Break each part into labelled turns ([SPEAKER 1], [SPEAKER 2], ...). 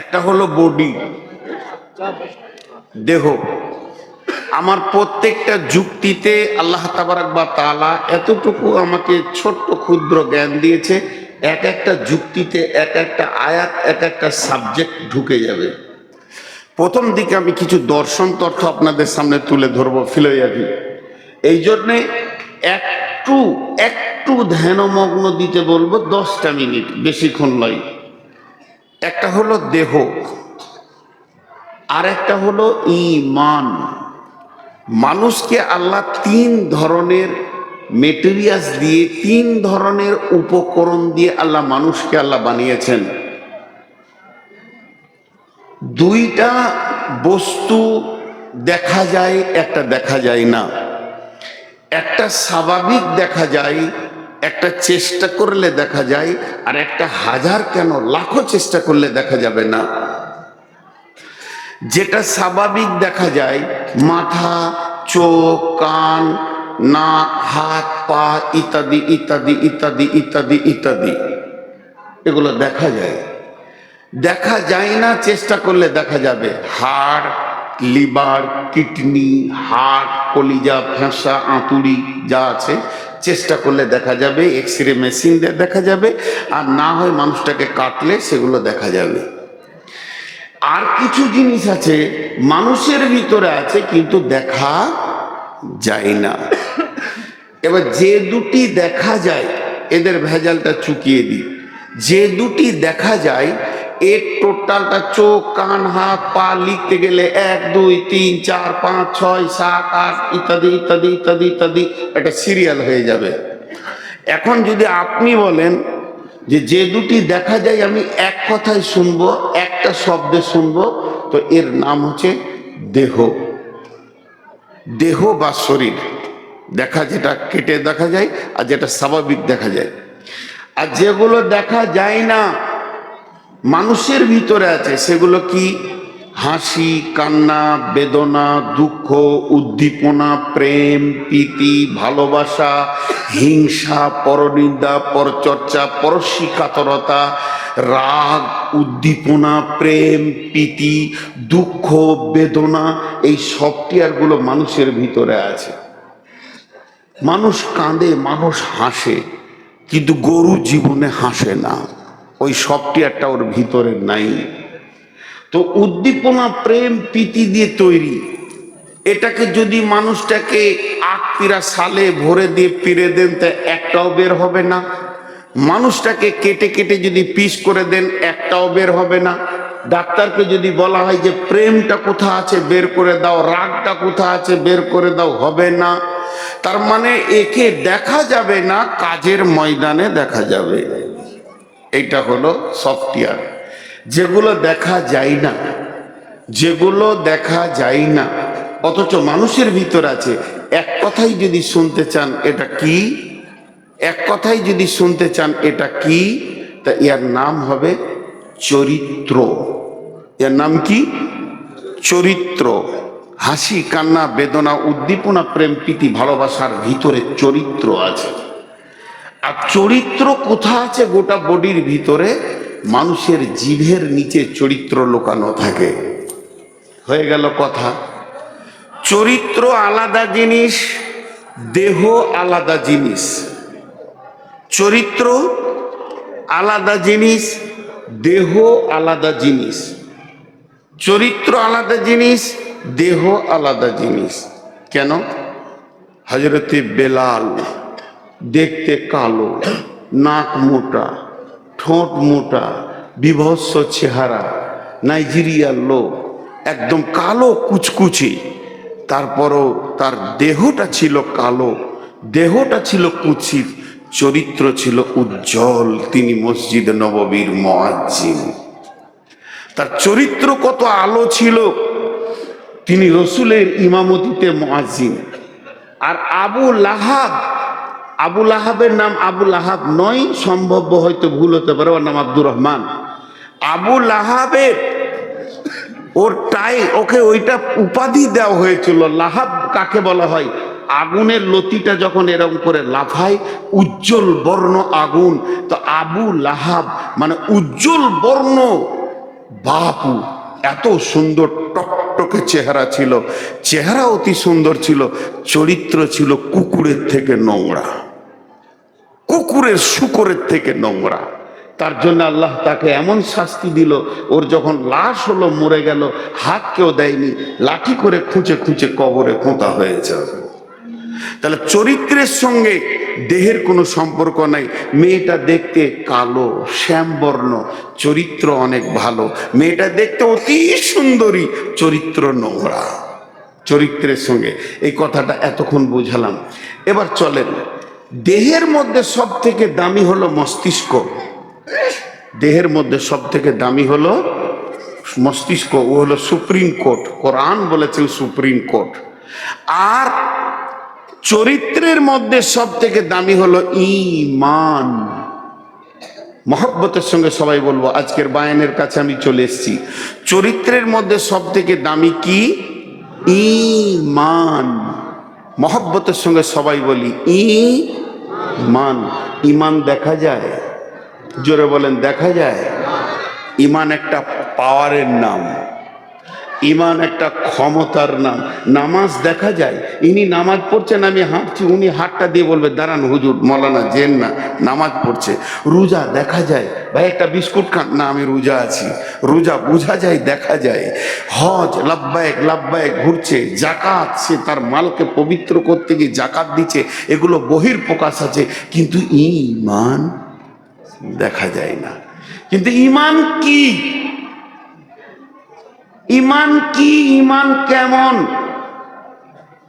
[SPEAKER 1] একটা হলো বডি দেহ। আমার প্রত্যেকটা যুক্তিতে আল্লাহ তাবারাক বা তালা এতটুকু আমাকে ছোট্ট ক্ষুদ্র জ্ঞান দিয়েছে, এক একটা যুক্তিতে এক একটা আয়াত, এক একটা সাবজেক্ট ঢুকে যাবে। প্রথম দিকে আমি কিছু দর্শন তথ্য আপনাদের সামনে তুলে ধরবো ফিলোয়াফি এই জন্যে একটু একটু ধ্যানমগ্ন দিতে বলব, দশটা মিনিট, বেশিক্ষণ নয়। একটা হলো দেহ আর একটা হলো ইমান। মানুষকে আল্লাহ তিন ধরনের মেটেরিয়ালস দিয়ে, তিন ধরনের উপকরণ দিয়ে আল্লাহ মানুষকে আল্লাহ বানিয়েছেন। দুইটা বস্তু দেখা যায়, একটা দেখা যায় না। একটা স্বাভাবিক দেখা যায় একটা চেষ্টা করলে দেখা যায়, আর একটা হাজার কেন, লাখো চেষ্টা করলে দেখা যাবে না। যেটা স্বাভাবিক দেখা যায়, মাথা, চোখ, কান, নাক, হাত, পা, ইত্যাদি ইত্যাদি ইত্যাদি ইত্যাদি ইত্যাদি। এগুলো দেখা যায়। দেখা যায় না, চেষ্টা করলে দেখা যাবে। হাড় লিভার, কিডনি হার্ট কলিজা, ফ্যাঁসা, আঁতুড়ি যা আছে, চেষ্টা করলে দেখা যাবে এক্স রে মেশিন দিয়ে দেখা যাবে, আর না হয় মানুষটাকে কাটলে সেগুলো দেখা যাবে। আর কিছু জিনিস আছে, মানুষের ভিতরে আছে, কিন্তু দেখা যায় না। এবার যে দুটি দেখা যায়, এদের ভেজালটা চুকিয়ে দিই। যে দুটি দেখা যায় এর টোটালটা চোখ, কান, হাত, পা লিখতে গেলে এক, দুই, তিন, চার, পাঁচ, ছয়, সাত, আট, ইত্যাদি ইত্যাদি ইত্যাদি ইত্যাদি একটা সিরিয়াল হয়ে যাবে। এখন যদি আপনি বলেন যে যে দুটি দেখা যায় আমি এক কথায় শুনব, একটা শব্দে শুনব, তো এর নাম হচ্ছে দেহ। দেহ বা শরীর দেখা যেটা কেটে দেখা যায় আর যেটা স্বাভাবিক দেখা যায়। আর যেগুলো দেখা যায় না মানুষের ভিতরে আছে, সেগুলো কি? হাসি, কান্না, বেদনা, দুঃখ, উদ্দীপনা, প্রেম, প্রীতি, ভালোবাসা, হিংসা, পরনিন্দা, পরচর্চা পরশিকাতরতা রাগ, উদ্দীপনা, প্রেম, প্রীতি, দুঃখ, বেদনা, এই সফটওয়্যারগুলো মানুষের ভিতরে আছে। মানুষ কাঁদে, মানুষ হাসে, কিন্তু গরু জীবনে হাসে না। ওই সফটওয়্যারটা ওর ভিতরে নাই। তো উদ্দীপনা, প্রেম, প্রীতি দিয়ে তৈরি। এটাকে যদি মানুষটাকে আখ পিরা সালে ভরে দিয়ে পিড়ে দেন, তা একটাও বের হবে না। মানুষটাকে কেটে কেটে যদি পিস করে দেন, একটাও বের হবে না। ডাক্তারকে যদি বলা হয় যে, প্রেমটা কোথা আছে? বের করে দাও। রাগটা কোথা আছে? বের করে দাও। হবে না। তার মানে একে দেখা যাবে না, কাজের ময়দানে দেখা যাবে। এইটা হলো সফটওয়্যার যেগুলো দেখা যায় না, যেগুলো দেখা যায় না, অথচ মানুষের ভিতর আছে। এক কথাই যদি শুনতে চান, এটা কি? এক কথাই যদি শুনতে চান, এটা কি? তা ইয়ার নাম হবে চরিত্র। এর নাম কি? চরিত্র। হাসি, কান্না, বেদনা, উদ্দীপনা, প্রেম, প্রীতি, ভালোবাসার ভিতরে চরিত্র আছে। আর চরিত্র কোথা আছে গোটা বডির ভিতরে? মানুষের জিভের নিচে চরিত্র লোকানো থাকে। হয়ে গেল কথা। চরিত্র আলাদা জিনিস, দেহ আলাদা জিনিস। চরিত্র আলাদা জিনিস, দেহ আলাদা জিনিস। চরিত্র আলাদা জিনিস, দেহ আলাদা জিনিস। কেন? হজরতে বেলাল দেখতে কালো, নাক মোটা, ঠোঁট মোটা, বিভৎস চেহারা, নাইজেরিয়ার লোক, একদম কালো কুচকুচি। তারপরও তার দেহটা ছিল কালো, দেহটা ছিল কুচিত চরিত্র ছিল উজ্জ্বল, তিনি মসজিদ নববীর মোয়াজ্জিন। তার চরিত্র কত আলো ছিল, তিনি রসুলের ইমামতিতে মোয়াজ্জিন। আর আবু লাহাব আবু লাহাবের নাম আবু লাহাব নয়, সম্ভব হয়তো ভুল হতে পারে, ওর নাম আব্দুর রহমান। আবু লাহাবের ওর টাই, ওকে ওইটা উপাধি দেওয়া হয়েছিল, লাহাব কাকে বলা হয়? আগুনের লতিটা যখন এরকম করে লাফায়, উজ্জ্বল বর্ণ আগুন। তো আবু লাহাব মানে উজ্জ্বল বর্ণ বাপু, এত সুন্দর টকটকে চেহারা ছিল। চেহারা অতি সুন্দর ছিল, চরিত্র ছিল কুকুরের থেকে নোংরা। কুকুরের শুকরের থেকে নোংরা। তার জন্য আল্লাহ তাকে এমন শাস্তি দিল, ওর যখন লাশ হলো, মরে গেল, হাত কেউ দেয়নি, লাঠি করে খুঁচে খুঁচে কবরে খোঁতা হয়েছে তাহলে চরিত্রের সঙ্গে দেহের কোনো সম্পর্ক নাই। মেয়েটা দেখতে কালো, শ্যামবর্ণ, চরিত্র অনেক ভালো। মেয়েটা দেখতে অতি সুন্দরী, চরিত্র নোংরা। চরিত্রের সঙ্গে এই কথাটা এতক্ষণ বুঝালাম। এবার চলেন দেহের মধ্যে সব থেকে দামি হলো মস্তিষ্ক। দেহের মধ্যে সব থেকে দামি হলো মস্তিষ্ক, ও হলো সুপ্রিম কোর্ট। কোরআন বলেছেন সুপ্রিম কোর্ট। আর চরিত্রের মধ্যে সব থেকে দামি হলো ইমান মহব্বতের সঙ্গে সবাই বলব, আজকের বায়ানের কাছে আমি চলে এসেছি। চরিত্রের মধ্যে সব থেকে দামি কি? ইমান মহব্বতের সঙ্গে সবাই বলি ইমান ইমান দেখা যায়? জোরে বলেন দেখা যায়? ইমান একটা পাওয়ারের নাম। ইমান একটা ক্ষমতার নাম। নামাজ দেখা যায়, ইনি নামাজ পড়ছেন, আমি হাঁটছি, উনি হাতটা দিয়ে বলবে, দাঁড়ান হুজুর, মলানা জেন না, নামাজ পড়ছে। রোজা দেখা যায়, ভাই, একটা বিস্কুট খান। না, আমি রোজা আছি। রোজা বোঝা যায়, দেখা যায়। হজ, লাভবায়ক লাভবায়ক ঘুরছে জাকাত সে তার মালকে পবিত্র করতে গিয়ে জাকাত দিচ্ছে, এগুলো বহির প্রকাশ আছে, কিন্তু ইমান দেখা যায় না। কিন্তু ইমান কি? ইমান কি, ইমান কেমন?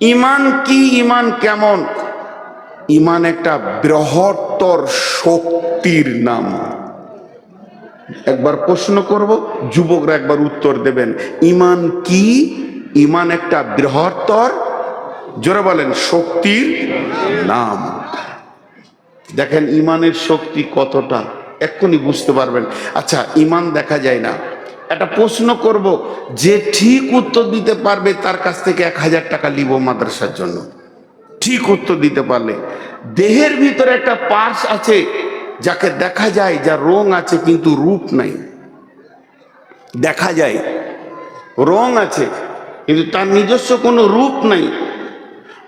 [SPEAKER 1] ইমান কি, ইমান কেমন? ইমান একটা বৃহত্তর শক্তির নাম। একবার প্রশ্ন করব, যুবকরা একবার উত্তর দেবেন। ইমান কি, ইমান একটা বৃহত্তর, জোরে বলেন, শক্তির নাম। দেখেন, ইমানের শক্তি কতটা? এক্ষুনি বুঝতে পারবেন। আচ্ছা ইমান দেখা যায় না। একটা প্রশ্ন করব, যে ঠিক উত্তর দিতে পারবে তার কাছ থেকে এক হাজার টাকা নিব মাদ্রাসার জন্য। ঠিক উত্তর দিতে পারলে। দেহের ভিতরে একটা পার্স আছে, যাকে দেখা যায় যা রং আছে কিন্তু রূপ নাই। দেখা যায়, রং আছে, কিন্তু তার নিজস্ব কোনো রূপ নাই।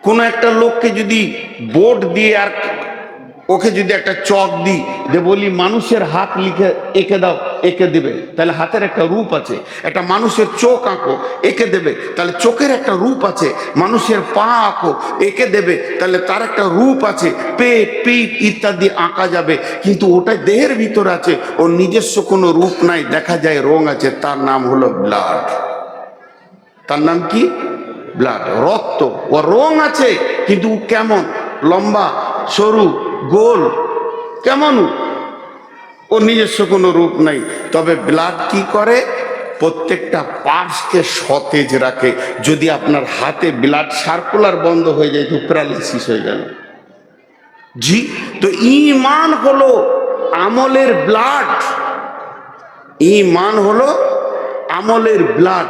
[SPEAKER 1] কোনো একটা লোককে যদি বোর্ড দিয়ে আর ওকে যদি একটা চক দিই, যে বলি, মানুষের হাত লিখে, এঁকে দাও, এঁকে দেবে। তাহলে হাতের একটা রূপ আছে। একটা মানুষের চোখ আঁকো, এঁকে দেবে। তাহলে চোখের একটা রূপ আছে। মানুষের পা আঁকো, এঁকে দেবে। তাহলে তার একটা রূপ আছে। পেট, পিঠ ইত্যাদি আঁকা যাবে। কিন্তু ওটা দেহের ভিতর আছে। ওর নিজস্ব কোনো রূপ নাই। দেখা যায় রং আছে। তার নাম হলো ব্লাড। তার নাম কি? ব্লাড। রক্ত। ও রং আছে, কিন্তু কেমন? লম্বা, সরু গোল। কেমন? ওর নিজস্ব কোনো রূপ নাই। তবে ব্লাড কি করে? প্রত্যেকটা পার্সকে সতেজ রাখে। যদি আপনার হাতে ব্লাড সার্কুলার বন্ধ হয়ে যায়, তো প্যারালিসিস হয়ে গেল। জি, তো ইমান হলো আমলের ব্লাড। ইমান হলো আমলের ব্লাড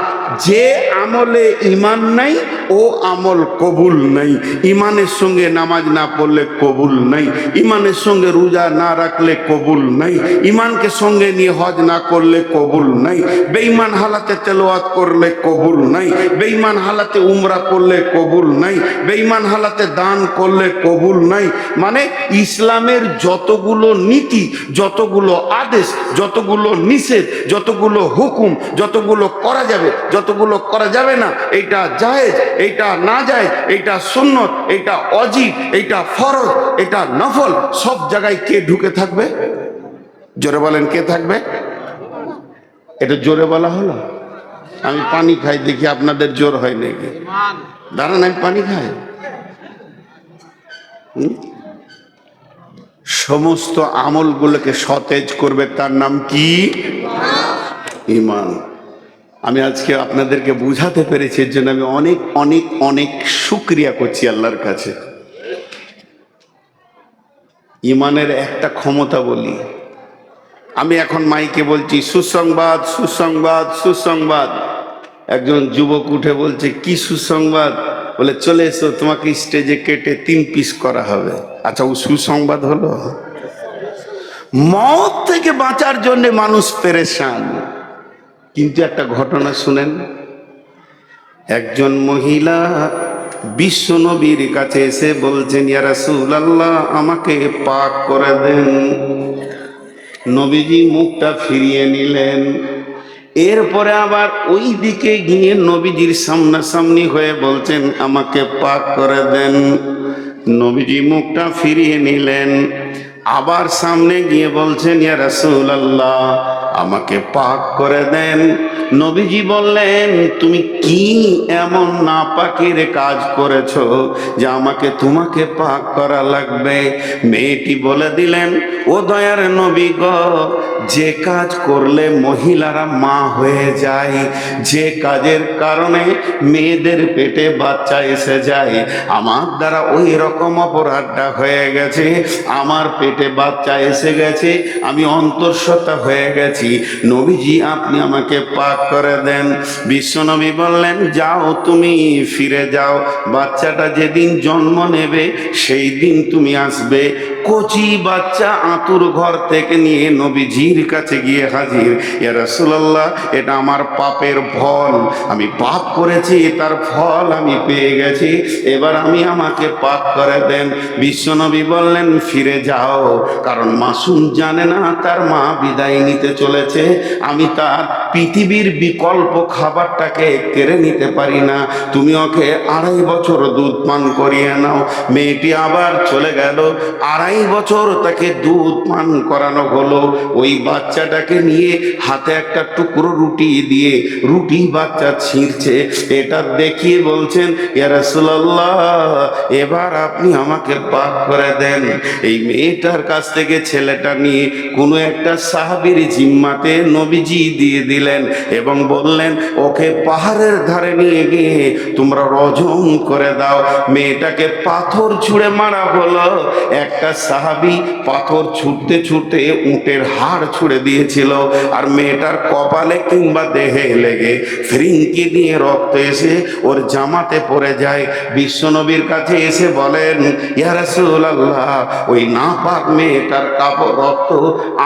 [SPEAKER 1] যে আমলে ইমান নাই, ও আমল কবুল নাই। ইমানের সঙ্গে নামাজ না পড়লে কবুল নাই। ইমানের সঙ্গে রোজা না রাখলে কবুল নাই। ইমানকে সঙ্গে নিয়ে হজ না করলে কবুল নাই। বেঈমান হালাতে তেলোয়াত করলে কবুল নাই। বেঈমান হালাতে উমরা করলে কবুল নাই। বেঈমান হালাতে দান করলে কবুল নাই। মানে ইসলামের যতগুলো নীতি, যতগুলো আদেশ, যতগুলো নিষেধ, যতগুলো হুকুম যতগুলো করা যাবে, যতগুলো করা যাবে না, এইটা জায়েজ, এইটা না যায় এইটা সুন্নত, এইটা অজিব, এইটা ফরজ এটা নফল, সব জায়গায় কে ঢুকে থাকবে? জোরে বলেন, কে থাকবে? এটা জোরে বলা হলো? আমি পানি খাই, দেখি আপনাদের জোর হয় নাকি? দাঁড়ান, আমি পানি খাই? সমস্ত আমলগুলোকে সতেজ করবে, তার নাম কি? ইমান। আমি আজকে আপনাদেরকে বুঝাতে পেরেছি, এর জন্য আমি অনেক অনেক অনেক শুক্রিয়া করছি আল্লাহর কাছে। ইমানের একটা ক্ষমতা বলি। আমি এখন মাইকে বলছি, সুসংবাদ সুসংবাদ সুসংবাদ। একজন যুবক উঠে বলছে, কি সুসংবাদ? বলে, চলে এসো, তোমাকে স্টেজে কেটে তিন পিস করা হবে। আচ্ছা ও সুসংবাদ হলো? মত থেকে বাঁচার জন্য মানুষ পেরেশান। কিন্তু একটা ঘটনা শুনেন। একজন মহিলা বিশ্ব নবীর কাছে এসে বলছেন, ইয়া রাসূলুল্লাহ, আমাকে পাক করে দেন। নবীজি মুখটা ফিরিয়ে নিলেন। এরপরে আবার ওই দিকে গিয়ে নবীজির সামনাসামনি হয়ে বলছেন, আমাকে পাক করে দেন। নবীজি মুখটা ফিরিয়ে নিলেন। আবার সামনে গিয়ে বলছেন, ইয়া রাসূলুল্লাহ আমাকে পাক করে দেন। নবীজি বললেন, তুমি কি এমন নাপাকের কাজ করেছ যে আমাকে তোমাকে পাক করা লাগবে? মেয়েটি বলে দিলেন, ও দয়ার নবী গ যে কাজ করলে মহিলারা মা হয়ে যায়, যে কাজের কারণে মেয়েদের পেটে বাচ্চা এসে যায়, আমার দ্বারা ওই রকম অপরাধটা হয়ে গেছে, আমার পেটে বাচ্চা এসে গেছে, আমি অন্তঃসত্ত্বা হয়ে গেছি। নবীজি, আপনি আমাকে পাক করে দেন। বিশ্বনবী বললেন, যাও তুমি, ফিরে যাও। বাচ্চাটা যেদিন জন্ম নেবে, সেই দিন তুমি আসবে। কচি বাচ্চা আতুর ঘর থেকে নিয়ে নবীজির কাছে গিয়ে হাজির। ইয়া রাসূলুল্লাহ, এটা আমার পাপের ফল। আমি পাপ করেছি, তার ফল আমি পেয়ে গেছি। এবার আমি আমাকে পাক করে দেন। বিশ্বনবী বললেন, ফিরে যাও। কারণ মাসুম জানে না তার মা বিদায় নিতে চলেছে। আমি তার পৃথিবীর বিকল্প খাবারটাকে কেড়ে নিতে পারি না। তুমি ওকে আড়াই বছর দুধ পান করিয়ে নাও। মেয়েটি আবার চলে গেল। আড়াই বছর তাকে দুধ পান করানো হলো। ওই বাচ্চাটাকে নিয়ে হাতে একটা টুকরো রুটি দিয়ে রুটি বাচ্চা ছিঁড়ছে। এটা দেখিয়ে বলছেন এবার আপনি আমাকে পাক করে দেন। এই মেয়েটার কাছ থেকে ছেলেটা নিয়ে কোনো একটা সাহাবীর জিম্মাতে নবীজি দিয়ে দিলেন এবং বললেন, ওকে পাহাড়ের ধারে নিয়ে গিয়ে তোমরা রজম করে দাও। মেয়েটাকে পাথর ছুঁড়ে মারা হলো। একটা সাহাবি পাথর ছুটতে ছুটতে উটের হাড় ছুঁড়ে দিয়েছিল আর মেয়েটার কপালে কিংবা দেহে লেগে ফ্রিঙ্কি দিয়ে রক্ত এসে ওর জামাতে পড়ে যায়। বিশ্বনবীর কাছে এসে বলেন, ইয়া রাসূলুল্লাহ, ওই নাপাক মেয়েটার কাপড় রক্ত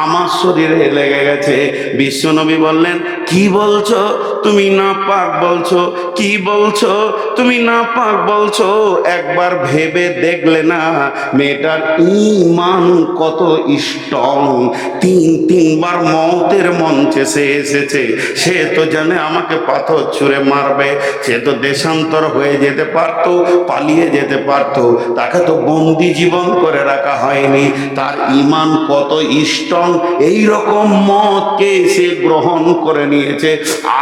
[SPEAKER 1] আমার শরীরে লেগে গেছে। বিশ্বনবী বললেন কি বলছো? তুমি না পাক বলছো। কি বলছো? তুমি না পাক বলছো। একবার ভেবে দেখলে না মেয়েটার ইমান কত স্ট্রং তিন, তিনবার মতের মঞ্চে সে এসেছে। সে তো জানে আমাকে পাথর ছুঁড়ে মারবে। সে তো দেশান্তর হয়ে যেতে পারতো, পালিয়ে যেতে পারতো। তাকে তো বন্দি জীবন করে রাখা হয়নি। তার ইমান কত স্ট্রং এই রকম মতকে সে গ্রহণ করে নিয়েছে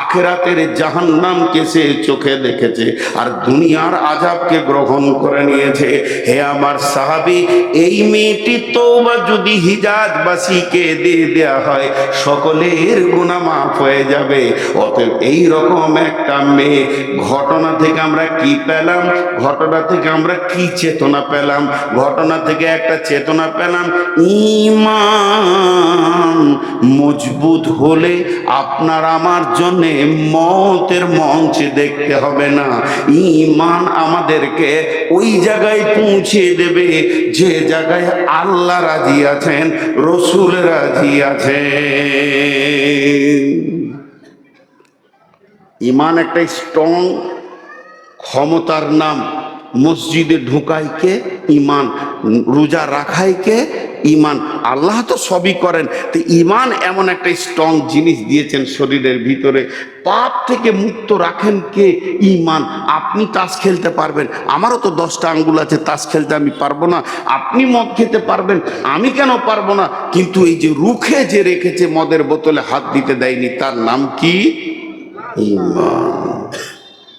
[SPEAKER 1] আখেরাতের জাহান্নামকে সে চোখে দেখেছে আর দুনিয়ার আজাবকে গ্রহণ করে নিয়েছে। হে আমার সাহাবি, এই মেয়েটি তো বা যদি হিজাজবাসীকে দিয়ে দেয়া হয়, সকলের গুণা মাফ হয়ে যাবে। অতএব এই রকম একটা মেয়ে, ঘটনা থেকে আমরা কি পেলাম? ঘটনা থেকে আমরা কি চেতনা পেলাম? ঘটনা থেকে একটা চেতনা পেলাম, ইমান মজবুত হলে আপনার আমার জন্য মতের মঞ্চে দেখতে হবে না। ইমান আমাদেরকে ওই জায়গায় পৌঁছে দেবে, যে জায়গায় আল্লাহ রাজি আছেন, রসুল রাজি আছেন। ইমান একটা স্ট্রং ক্ষমতার নাম। মসজিদে ঢুকায় কে? ইমান রোজা রাখাইকে ইমান আল্লাহ তো সবই করেন। তো ইমান এমন একটা স্ট্রং জিনিস দিয়েছেন শরীরের ভিতরে। পাপ থেকে মুক্ত রাখেন কে? ইমান আপনি তাস খেলতে পারবেন। আমারও তো দশটা আঙ্গুল আছে, তাস খেলতে আমি পারব না। আপনি মদ খেতে পারবেন, আমি কেন পারব না? কিন্তু এই যে রুখে যে রেখেছে মদের বোতলে হাত দিতে দেয়নি, তার নাম কি? ইমান